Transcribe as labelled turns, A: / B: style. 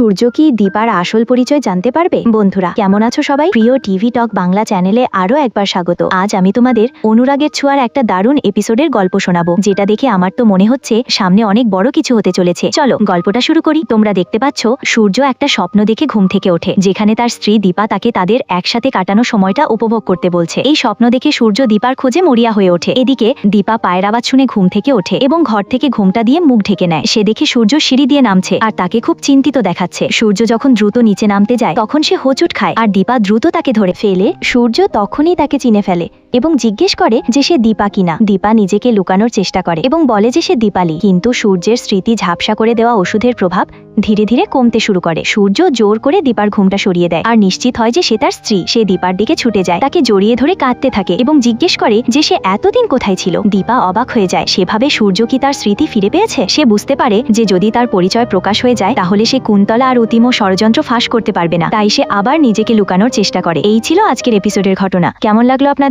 A: সূর্য কি দীপার আসল পরিচয় জানতে পারবে? বন্ধুরা, কেমন আছো সবাই? প্রিয় টিভি টক বাংলা চ্যানেলে আরও একবার স্বাগত। আজ আমি তোমাদের অনুরাগের ছোঁয়ার একটা দারুণ এপিসোডের গল্প শোনাবো, যেটা দেখে আমার তো মনে হচ্ছে সামনে অনেক বড় কিছু হতে চলেছে। চলো, গল্পটা শুরু করি। তোমরা দেখতে পাচ্ছ, সূর্য একটা স্বপ্ন দেখে ঘুম থেকে ওঠে, যেখানে তার স্ত্রী দীপা তাকে তাদের একসাথে কাটানো সময়টা উপভোগ করতে বলছে। এই স্বপ্ন দেখে সূর্য দীপার খোঁজে মরিয়া হয়ে ওঠে। এদিকে দীপা পায়ের আওয়াজ শুনে ঘুম থেকে ওঠে এবং ঘর থেকে ঘুমটা দিয়ে মুখ ঢেকে নেয়। সে দেখে সূর্য সিঁড়ি দিয়ে নামছে, আর তাকে খুব চিন্তিত দেখাচ্ছে সূর্য যখন দ্রুত নিচে নামতে যায়, তখন সে হোঁচট খায় আর দীপা দ্রুত তাকে ধরে ফেলে। সূর্য তখনই তাকে চিনে ফেলে এবং জিজ্ঞেস করে যে সে দীপা কিনা। দীপা নিজেকে লুকানোর চেষ্টা করে এবং বলে যে সে দীপালি। কিন্তু সূর্যের স্মৃতি ঝাপসা করে দেওয়া ওষুধের প্রভাব ধীরে ধীরে কমতে শুরু করে। সূর্য জোর করে দীপার ঘুমটা সরিয়ে দেয়। আর নিশ্চিত হয় যে সে তার স্ত্রী। সে দীপার দিকে ছুটে যায়। তাকে জড়িয়ে ধরে কাঁদতে থাকে এবং জিজ্ঞেস করে যে সে এতদিন কোথায় ছিল। দীপা অবাক হয়ে যায়। সেভাবে সূর্য কি তার স্মৃতি ফিরে পেয়েছে? সে বুঝতে পারে যে যদি তার পরিচয় প্রকাশ হয়ে যায়, তাহলে সে কুন্তলা আর অতিম ষড়যন্ত্র ফাঁস করতে পারবে না। তাই সে আবার নিজেকে লুকানোর চেষ্টা করে। এই ছিল আজকের এপিসোডের ঘটনা। কেমন লাগল আপনাদের?